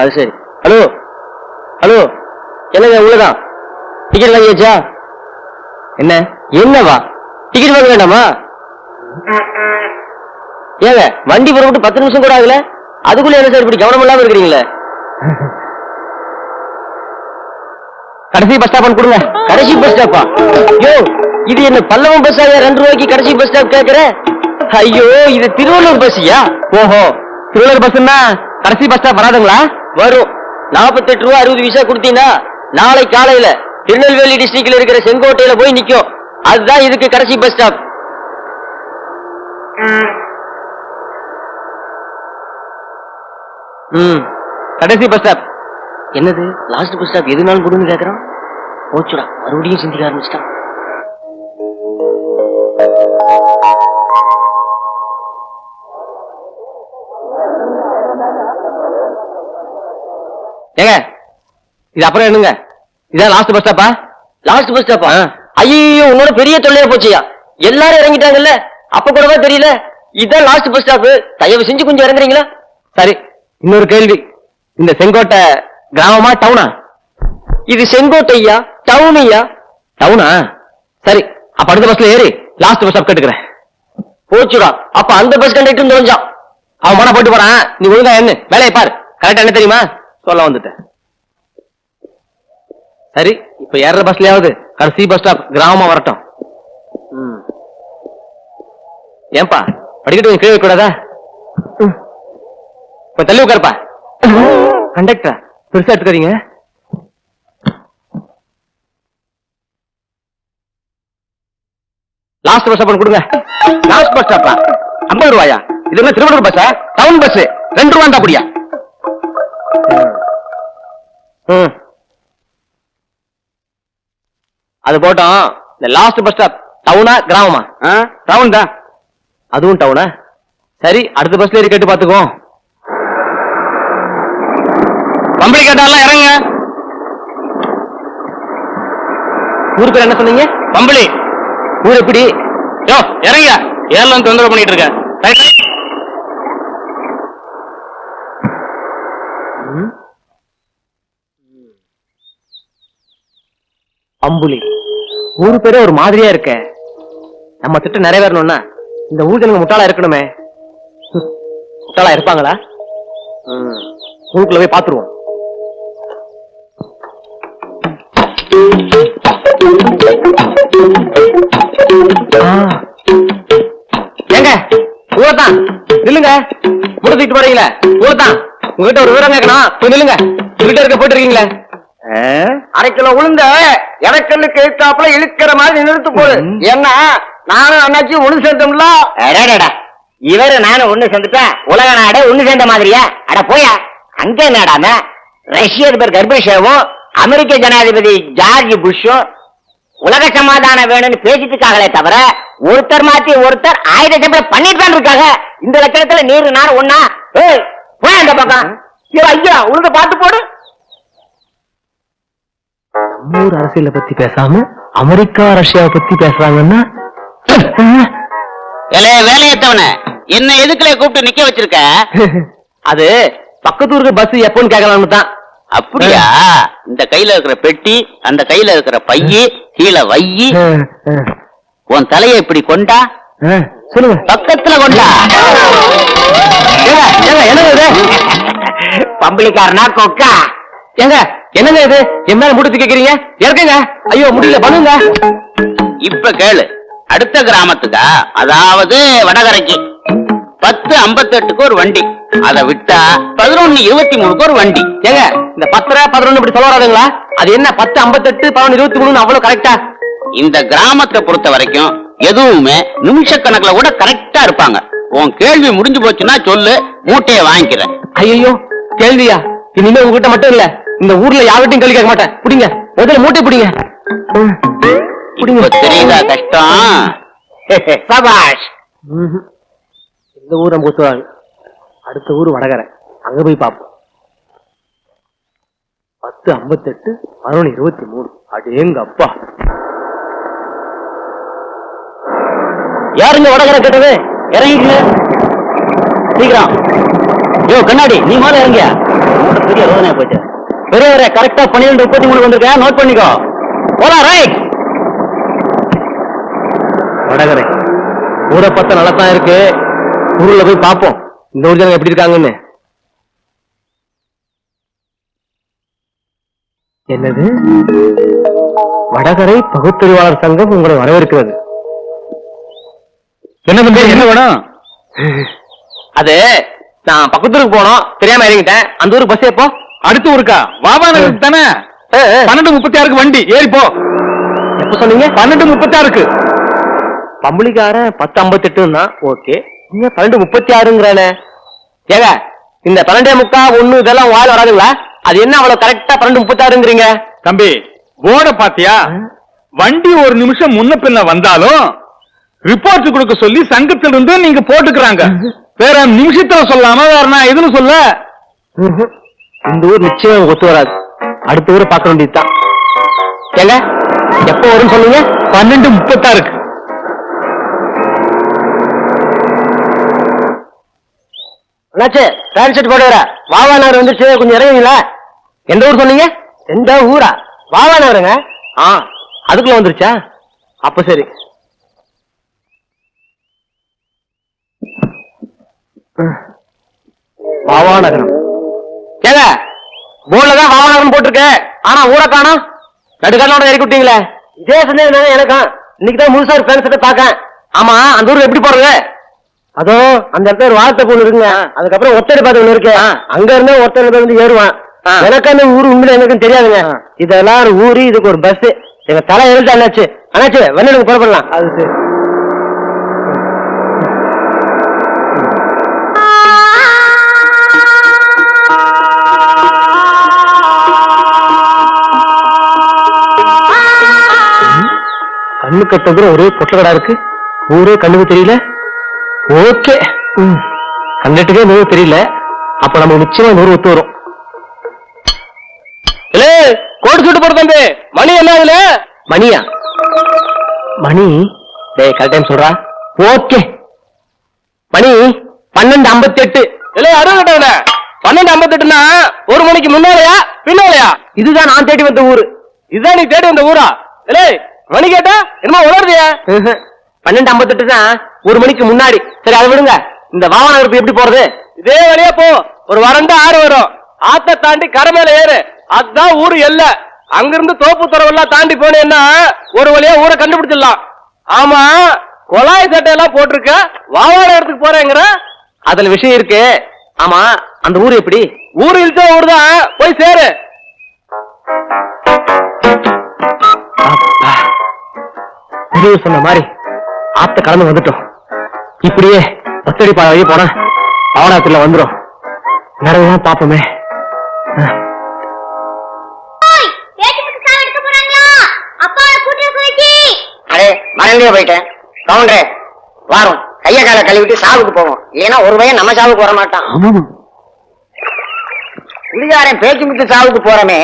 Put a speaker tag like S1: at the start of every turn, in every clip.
S1: அது சரி. Hello? Hello? என்னங்க உள்ளதான் டிக்கெட் வாங்கியாச்சா என்ன? என்னவா? டிக்கெட் வாங்க வேண்டாமா? ஏங்க வண்டி புறப்பட்டு பத்து நிமிஷம் கூட ஆகல. அதுக்குள்ள என்ன சார் இப்படி கவனம் இல்லாம இருக்கிறீங்களே? கடைசி பஸ் ஸ்டாப் கொடுங்க. கடைசி பஸ் ஸ்டாப்பா ஐயோ இது என்ன பல்லவம் பஸ் ரெண்டு ரூபாய்க்கு கடைசி பஸ் ஸ்டாப் கேக்குற? ஐயோ இது திருவள்ளூர் பஸ்யா ஓஹோ திருவள்ளூர் பஸ்ன்னா கடைசி பஸ் ஸ்டாப் வராதுங்களா? வரும். நாற்பத்தெட்டு ரூபா அறுபது பைசா கொடுத்தீங்கன்னா நாளை காலையில திருநெல்வேலி டிஸ்ட்ரிக்ட்ல இருக்கிற செங்கோட்டையில போய் நிக்கும். அதுதான் இதுக்கு கடைசி பஸ் ஸ்டாப் ம். கடைசி பஸ் ஸ்டாப் என்னது? லாஸ்ட் பஸ் ஸ்டாப் எதுனாலும் கொடுன்னு கேக்குறான்? போச்சுடா. மறுபடியும் சிந்திக்க ஆரம்பிச்சிட்டான். இது அப்புறம் என்னங்க? இதான் லாஸ்ட் பஸ் ஸ்டாப்பா லாஸ்ட் பஸ் ஸ்டாப்பா ஐயோ உன்னோட பெரிய தொல்லையா போச்சியா? எல்லாரும் இறங்கிட்டாங்கல்ல? அப்ப கூடவா தெரியல? இதான் லாஸ்ட் பஸ் ஸ்டாப் தயவு செஞ்சு கொஞ்சம் இறங்குறீங்களா? சரி இன்னொரு கேள்வி. இந்த செங்கோட்டை கிராமமா டவுனா இது செங்கோட்டையா? டவுனையா டவுனா சரி அப்ப அடுத்த பஸ்ல ஏறி லாஸ்ட் பஸ் ஸ்டாப் கேட்டுக்கிறேன். போச்சுடா. அப்ப அந்த பஸ் கண்டக்டர் தொலைஞ்சான். அவன் மன போட்டு போறான். நீ ஒழுங்கா என்ன? வேலையை பாரு. கரெக்டா என்ன தெரியுமா? சொல்ல வந்துட்டேன். சரி இப்ப ஏற பஸ்லயாவது கடைசி பஸ் ஸ்டாப் கிராமமா வரட்டும். ஏன்பா படிக்கட்டு கீழே கூடாதா இப்ப தள்ளி உட்காருப்பா. கண்டக்டரா பெருசா எடுத்துக்கிறீங்க லாஸ்ட் பஸ் ஸ்டாப் கொடுங்க. லாஸ்ட் பஸ் ஸ்டாப்பா ஐம்பது ரூபாயா? இது என்ன திருவள்ளூர் பஸ்ஸா டவுன் பஸ் ரெண்டு ரூபா அப்படியா? ம். அது போட்டோம். இந்த லாஸ்ட் பஸ் ஸ்டாப் டவுனா கிராமமா? டவுன் தான். அதுவும் டவுனா சரி அடுத்த பஸ்ல ஏறி கேட்டு பாத்துக்குவோம். கம்பளி கேட்டாலாம் இறங்க ஊர் பேர் என்ன சொன்னீங்க? கம்பளி ஊர் எப்படி? யோ இறங்க ஏர்லாம் தொந்தரவு பண்ணிட்டு இருக்க. அம்புலி. ஊரு பேரே ஒரு மாதிரியா இருக்க. நம்ம திட்டம் நிறைவேறணும்னா இந்த ஊர் ஜனங்க முட்டாளா இருக்கணுமே. முட்டாளா இருப்பாங்களா? ஊருக்குள்ள போய் பாத்துருவோம். ஏங்க ஊரத்தான். நில்லுங்க. முடிச்சுட்டு போறீங்களே. ஊரத்தான். உங்ககிட்ட ஒரு விவரம் கேட்கணும். போய் நில்லுங்க. உங்ககிட்ட இருக்க போயிட்டு இருக்கீங்களே.
S2: அரை கிலோ உளுந்த இடக்கல்லுக்கு எழுத்தாப்புல இழுக்கிற மாதிரி நிறுத்து போடு. என்ன நானும் அண்ணாச்சி ஒண்ணு சேர்த்தோம்ல
S3: அடடடா இவரு நானும் ஒண்ணு சேர்ந்துட்டா உலக நாடு ஒண்ணு சேர்ந்த மாதிரியா? அட போயா. அங்க என்னடாம ரஷ்ய அதிபர் கர்பேஷவும் அமெரிக்க ஜனாதிபதி ஜார்ஜ் புஷும் உலக சமாதானம் வேணும்னு பேசிட்டு இருக்காங்களே தவிர ஒருத்தர் மாத்தி ஒருத்தர் ஆயுத சம்பளம் பண்ணிட்டு தான் இருக்காங்க. இந்த லட்சணத்துல நீர் நார் ஏய் போய் அந்த பக்கம்.
S2: ஐயோ, உளுந்த பாட்டு போடு.
S1: நம்ம ஊர் அரசியலை பத்தி பேசாம அமெரிக்கா ரஷ்யாவை பத்தி பேசுறாங்கன்னா
S3: வேலையத்தவன என்ன எதுக்குல கூப்பிட்டு நிக்க வச்சிருக்க?
S1: அது பக்கத்து ஊருக்கு பஸ் எப்போன்னு கேட்கலாம்னு தான்.
S3: அப்படியா? இந்த கையில இருக்கிற பெட்டி அந்த கையில இருக்கிற பையி கீழே வையி உன் தலையை இப்படி கொண்டா?
S1: சொல்லுங்க.
S3: பக்கத்துல கொண்டா? பம்பளிக்காரனா கொக்கா?
S1: ஏங்க என்னங்க இது? என் மேல முடிச்சு கேக்குறீங்க இறக்குங்க. ஐயோ முடியல பண்ணுங்க.
S3: இப்ப கேளு. அடுத்த கிராமத்துக்கா? அதாவது வடகரைக்கு. பத்து ஐம்பத்தெட்டுக்கு ஒரு வண்டி. அதை விட்டா பதினொன்னு இருபத்தி மூணுக்கு ஒரு வண்டி.
S1: ஏங்க இந்த பத்தரை பதினொன்னு இப்படி சொல்ல வராதுங்களா அது என்ன பத்து ஐம்பத்தெட்டு பதினொன்று இருபத்தி மூணு அவ்வளவு கரெக்டா
S3: இந்த கிராமத்தை பொறுத்த வரைக்கும் எதுவுமே நிமிஷக்கணக்குல கூட கரெக்டா இருப்பாங்க. உன் கேள்வி முடிஞ்சு போச்சுன்னா சொல்லு மூட்டையை வாங்கிக்கிறேன்.
S1: ஐயோ கேள்வியா? இனிமே உங்ககிட்ட மட்டும் இல்ல. இந்த ஊர்ல யார்கிட்டயும் கேள்வி கேட்க மாட்டேன். புடிங்க. முதல்ல மூட்டை புடிங்க. புடிங்க.
S3: தெரியுதா கஷ்டம்? சபாஷ்.
S1: இந்த ஊரை பொறுத்தவாள் அடுத்த ஊர் வடகரை. அங்க போய் பார்ப்போம். பத்து ஐம்பத்தெட்டு பதினொன்று இருபத்தி மூணு. அடேங்க அப்பா யாருங்க வடகரை கேட்டது? இறங்கிக்கங்க. சீக்கிரம். யோ கண்ணாடி நீ மேல இறங்கியா?
S3: பெரிய ரோதனையா போச்சு பெரியவரே கரெக்டா பன்னிரெண்டு முப்பத்தி மூணு வந்திருக்கேன். நோட் பண்ணிக்கோ. போலாம் ரைட்
S1: வடகரை. ஊரை பார்த்தா நல்லா தான் இருக்கு. ஊர்ல போய் பார்ப்போம். இந்த ஊர் ஜனங்க எப்படி இருக்காங்கன்னு. என்னது? வடகரை பகுத்தறிவாளர் சங்கம் உங்களை வரவேற்கிறது.
S2: என்ன தம்பி என்ன வேணும்?
S1: அது நான் பக்கத்தூருக்கு போனோம். தெரியாம இறங்கிட்டேன். அந்த ஊருக்கு பஸ் எப்போ
S2: அடுத்த ஊருக்கா? வாபா நகருக்கு தானே பன்னெண்டு முப்பத்தி ஆறுக்கு வண்டி ஏறி போ.
S1: எப்ப சொன்னீங்க?
S2: பன்னெண்டு முப்பத்தி ஆறுக்கு
S1: பம்பளிக்காரன் பத்து ஐம்பத்தெட்டுன்னா ஓகே. நீங்க பன்னெண்டு முப்பத்தி ஆறுங்கிறானே ஏங்க இந்த பன்னெண்டே முக்கா ஒண்ணு இதெல்லாம் வாயில் வராதுங்களா? அது என்ன அவ்வளவு கரெக்டா பன்னெண்டு முப்பத்தி ஆறுங்கிறீங்க
S2: தம்பி போர்ட பாத்தியா? வண்டி ஒரு நிமிஷம் முன்ன பின்ன வந்தாலும் ரிப்போர்ட் கொடுக்க சொல்லி சங்கத்துல இருந்து நீங்க போட்டுக்கிறாங்க. வேற நிமிஷத்துல சொல்லாம வேற நான் எதுன்னு சொல்ல?
S1: இந்த ஊர் நிச்சயம் ஒத்து வராது. அடுத்த ஊரை பார்க்க வேண்டியதுதான். ஏங்க எப்போ வரும்னு சொன்னீங்க?
S2: பன்னெண்டு முப்பத்தாறுக்கு
S1: இருக்கு. பேண்ட் ஷர்ட் போட்டு வர வாவா நகர் வந்துருச்சு. கொஞ்சம் இறங்குங்களா எந்த ஊர் சொன்னீங்க? எந்த ஊரா? வாவா நகருங்க ஆ அதுக்குள்ள வந்துருச்சா? அப்ப சரி. வாவா நகரம் ஏங்க போர்டுல தான் வாவா நகரம் போட்டிருக்கு. ஆனா ஊரை காணோம். நடுக்காலோட இறக்கி விட்டீங்களே. இதே சந்தேகம் எனக்கும். இன்னைக்கு தான் முழுசா ஒரு ஷர்ட்டை பார்க்கேன். ஆமா அந்த ஊருக்கு எப்படி போறது? அதோ அந்த இடத்துல ஒரு வார்த்தை பொண்ணு இருக்குங்க. அதுக்கப்புறம் ஒத்தடி பாத்து ஒண்ணு இருக்கு. அங்க இருந்தா ஒத்தடி பாத்து வந்து ஏறுவான். எனக்கு அந்த ஊரு உண்மையில எனக்கும் தெரியாதுங்க. இதெல்லாம் ஒரு ஊரு இதுக்கு ஒரு பஸ் எங்க தலை எழுத்து அண்ணாச்சு. அண்ணாச்சு வெள்ளனுக்கு புறப்படலாம். அது சரி. கண்ணு கட்டதும் ஒரே பொட்டலடா இருக்கு. ஊரே கண்ணுக்கு தெரியல. ஓகே. கண்ணுட்டுக்கே நூறு தெரியல. அப்ப நம்ம நிச்சயமா நூறு ஒத்து வரும். இல்ல கோட் சூட்டு போடு தம்பி. மணி என்ன ஆகுல மணியா? மணி? டேய் கரெக்ட் டைம் சொல்றா. ஓகே. மணி பன்னெண்டு ஐம்பத்தி எட்டு இல்ல அறுபது பன்னெண்டு ஐம்பத்தி எட்டுனா ஒரு மணிக்கு முன்னாலயா பின்னாலயா? இதுதான் நான் தேடி வந்த ஊரு. இதுதான் நீ தேடி வந்த ஊரா? இல்ல மணி கேட்டா? என்னமோ உளருதியா பன்னெண்டு ஐம்பத்தெட்டு தான். ஒரு மணிக்கு முன்னாடி. சரி அதை விடுங்க. இந்த வாகனம் எப்படி போறது? இதே வழியா போ. ஒரு வறண்ட ஆறு வரும். ஆத்த தாண்டி கரை மேல ஏறு. அதுதான் ஊரு எல்ல. அங்கிருந்து தோப்பு துறவெல்லாம் தாண்டி போனேன்னா ஒரு வழியா ஊரை கண்டுபிடிச்சிடலாம். ஆமா கொலாய் சட்டையெல்லாம் போட்டிருக்க. வாவாட இடத்துக்கு போறேங்கிற. அதுல விஷயம் இருக்கு. ஆமா அந்த ஊர் எப்படி? ஊர் இழுத்த ஊர் தான். போய் சேரு. பெரியவர் சொன்ன மாதிரி ஆத்த கலந்து வந்துட்டோம். இப்படியே பத்தடி பாதை வழி போனா பவனாத்துல வந்துரும். நிறைய பாப்போமே.
S3: அடே மறந்தே போயிட்டேன். கவுண்டரே வாரும். கைய கால கழுவிட்டு சாவுக்கு போவோம். இல்லைன்னா ஒரு பையன் நம்ம சாவுக்கு வர மாட்டான். குடிகாரன் பேச்சு முத்து சாவுக்கு போறமே.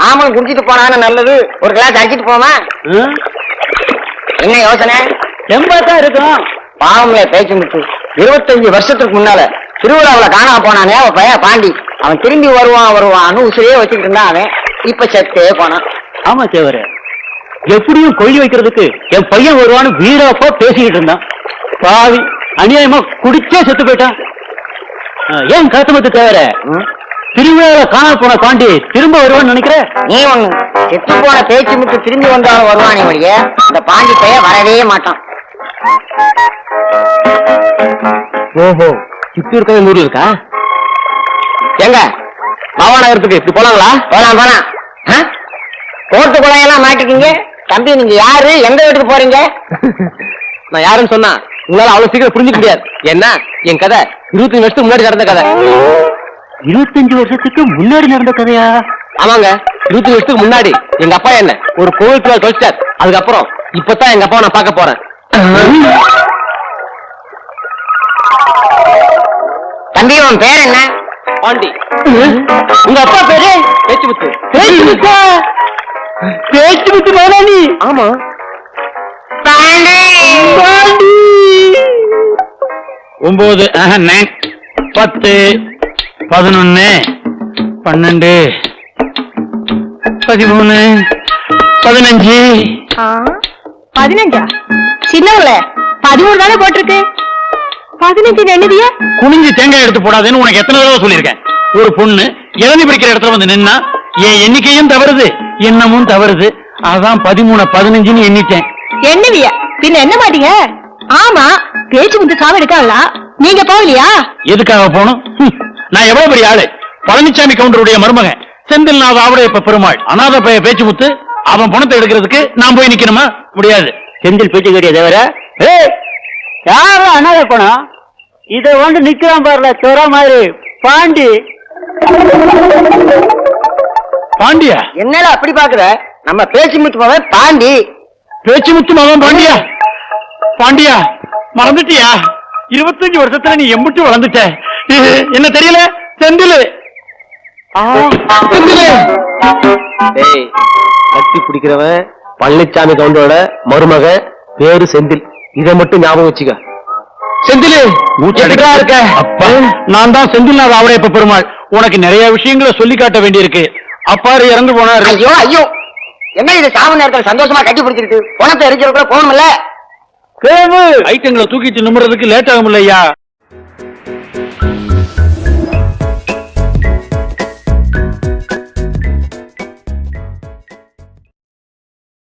S3: நாமளும் குடிச்சிட்டு போனாதானே நல்லது. ஒரு கிளாஸ் அடிச்சிட்டு போமா என்ன யோசனை?
S1: எண்பதான் இருக்கும்.
S3: பாவம்ல பேச்சு முத்து. இருபத்தஞ்சு வருஷத்துக்கு முன்னால திருவிழாவுல காணாம போனானே அவன் பையன் பாண்டி. அவன் திரும்பி வருவான் வருவான்னு உசிரியே வச்சுக்கிட்டு இருந்தான் அவன். இப்ப செத்தே போனான்.
S1: ஆமா சேவரு எப்படியும் கொள்ளி வைக்கிறதுக்கு என் பையன் வருவான்னு வீரப்பா பேசிக்கிட்டு இருந்தான். பாவி அநியாயமா குடிச்சே செத்து போயிட்டான். ஏன் காத்தமத்து தேவர? திருவிழாவில காணாம போன பாண்டி திரும்ப வருவான்னு நினைக்கிற?
S3: நீ ஒண்ணு செத்து போன பேச்சு முத்து திரும்பி வந்தாலும் வருவானே ஒழிய இந்த பாண்டி பையன் வரவே மாட்டான்.
S1: ஓஹோ சித்தூர் கதை நூறு இருக்கா? எங்க? பாவா நகரத்துக்கு இப்படி போலாங்களா?
S3: போலாம் போலாம்? கோர்ட்டு குழையெல்லாம் மாட்டிக்கிங்க தம்பி நீங்க யாரு? எந்த வீட்டுக்கு போறீங்க?
S1: நான் யாருன்னு சொன்னா உங்களால அவ்வளவு சீக்கிரம் புரிஞ்சுக்க முடியாது. என்ன? என் கதை. இருபத்தஞ்சு வருஷத்துக்கு முன்னாடி நடந்த கதை. இருபத்தஞ்சு வருஷத்துக்கு முன்னாடி நடந்த கதையா? ஆமாங்க. இருபத்தஞ்சு வருஷத்துக்கு முன்னாடி. எங்க அப்பா என்ன? ஒரு கோவில் திருவிழா தொலைச்சிட்டார். அதுக்கப்புறம் இப்பதான் எங்க அப்பாவை நான் பார்க்க போறேன்.
S3: தம்பி உன் பேர் என்ன?
S1: பாண்டி. உங்க அப்பா பேரு? பேச்சுமுத்து. பேச்சுமுத்தா? பேச்சுமுத்து மாலானி ஆமா. பாண்டி.
S2: ஒன்பது பத்து. பதினொன்னு பன்னெண்டு பதிமூணு பதினஞ்சு.
S4: பதினஞ்சா? சின்னவங்கள பதிமூணு தானே போட்டிருக்கு? பதினஞ்சு என்னதிய
S2: குனிஞ்சு தேங்காய் எடுத்து போடாதேன்னு உனக்கு எத்தனை தடவை சொல்லியிருக்கேன். ஒரு பொண்ணு இளநி பிடிக்கிற இடத்துல வந்து நின்னா என் எண்ணிக்கையும் தவறுது எண்ணமும் தவறுது. அதான் பதிமூணு பதினஞ்சுன்னு எண்ணிட்டேன்.
S4: என்னவிய பின்ன என்ன மாட்டீங்க? ஆமா பேச்சு முத்து சாவ எடுக்காங்களா நீங்க போகலையா?
S2: எதுக்காக ஹம், நான் எவ்வளவு பெரிய ஆளு? பழனிசாமி கவுண்டருடைய மருமகன். செந்தில்நாத ஆவுடைய பெருமாள். அநாத பேச்சு முத்து அவன் பணத்தை எடுக்கிறதுக்கு நான் போய் நிக்கணுமா? முடியாது.
S1: செந்தில் பேச்சு கேட்டிய தவிர? ஏய் யாரும் அனாதை பணம்? இத வந்து நிக்கிறான் பாருல துற மாதிரி. பாண்டி.
S2: பாண்டியா?
S1: என்னடா அப்படி பாக்குற? நம்ம பேச்சு முத்து போவ பாண்டி.
S2: பேச்சு முத்து மகன் பாண்டியா? பாண்டியா மறந்துட்டியா? இருபத்தஞ்சு வருஷத்துல நீ எம்பிட்டு வளர்ந்துட்ட. என்ன தெரியல? செந்தில் செந்தில்
S1: கத்தி பிடிக்கிறவன் பழனிசாமி கவுண்டரோட மருமக பேரு செந்தில். இதை மட்டும் ஞாபகம் வச்சுக்க. செந்தில்
S2: இருக்க? அப்பா. நான் தான் செந்தில்நாத ஆவடையப்ப பெருமாள். உனக்கு நிறைய விஷயங்களை சொல்லி காட்ட வேண்டியிருக்கு. அப்பாரு இறந்து போனாரு.
S1: ஐயோ ஐயோ. என்ன இது சாவு நேரத்துல சந்தோஷமா கட்டி பிடிச்சிருக்கு? பணத்தை எரிக்கிறதுக்குள்ள போகணும்ல
S2: ஐட்டங்களை தூக்கிட்டு நிமிறதுக்கு லேட் ஆகும் இல்லையா